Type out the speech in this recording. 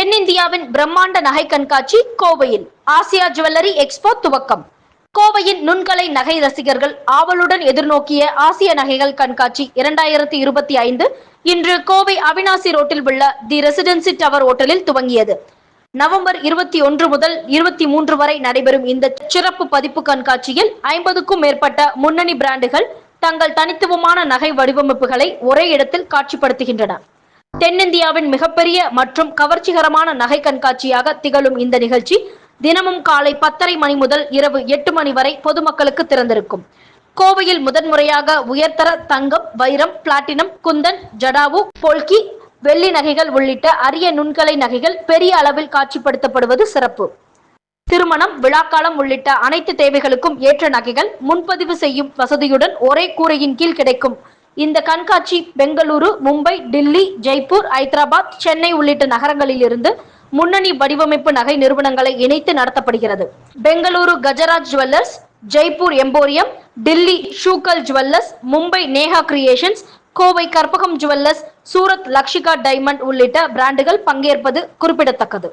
தென்னிந்தியாவின் பிரம்மாண்ட நகை கண்காட்சி கோவையில். ஆசியா ஜுவல்லரி எக்ஸ்போ துவக்கம். கோவையின் நுண்கலை நகை ரசிகர்கள் ஆவலுடன் எதிர்நோக்கிய ஆசிய நகைகள் கண்காட்சி இரண்டாயிரத்தி இருபத்தி ஐந்து இன்று கோவை அவினாசி ரோட்டில் உள்ள தி ரெசிடென்சி டவர் ஓட்டலில் துவங்கியது. நவம்பர் இருபத்தி ஒன்று முதல் இருபத்தி மூன்று வரை நடைபெறும் இந்த சிறப்பு பதிப்பு கண்காட்சியில் ஐம்பதுக்கும் மேற்பட்ட முன்னணி பிராண்டுகள் தங்கள் தனித்துவமான நகை வடிவமைப்புகளை ஒரே இடத்தில் காட்சிப்படுத்துகின்றன. தென்னிந்தியாவின் மிகப்பெரிய மற்றும் கவர்ச்சிகரமான நகை கண்காட்சியாக திகழும் இந்த நிகழ்ச்சி தினமும் காலை பத்தரை மணி முதல் இரவு எட்டு மணி வரை பொதுமக்களுக்கு திறந்திருக்கும். கோவையில் முதன்முறையாக உயர்தர தங்கம் வைரம் பிளாட்டினம் குந்தன் ஜடாவு பொல்கி வெள்ளி நகைகள் உள்ளிட்ட அரிய நுண்கலை நகைகள் பெரிய அளவில் காட்சிப்படுத்தப்படுவது சிறப்பு. திருமணம் விழாக்காலம் உள்ளிட்ட அனைத்து தேவைகளுக்கும் ஏற்ற நகைகள் முன்பதிவு செய்யும் வசதியுடன் ஒரே கூரையின் கீழ் கிடைக்கும். இந்த கண்காட்சி பெங்களூரு மும்பை டில்லி ஜெய்ப்பூர் ஐதராபாத் சென்னை உள்ளிட்ட நகரங்களில் இருந்து முன்னணி வடிவமைப்பு நகை நிறுவனங்களை இணைத்து நடத்தப்படுகிறது. Bengaluru Gajaraj jewellers Jaipur emporium Delhi Shukla jewellers Mumbai Neha creations Kovai Karpagam jewellers Surat Lakshika diamond உள்ளிட்ட பிராண்டுகள் பங்கேற்பது குறிப்பிடத்தக்கது.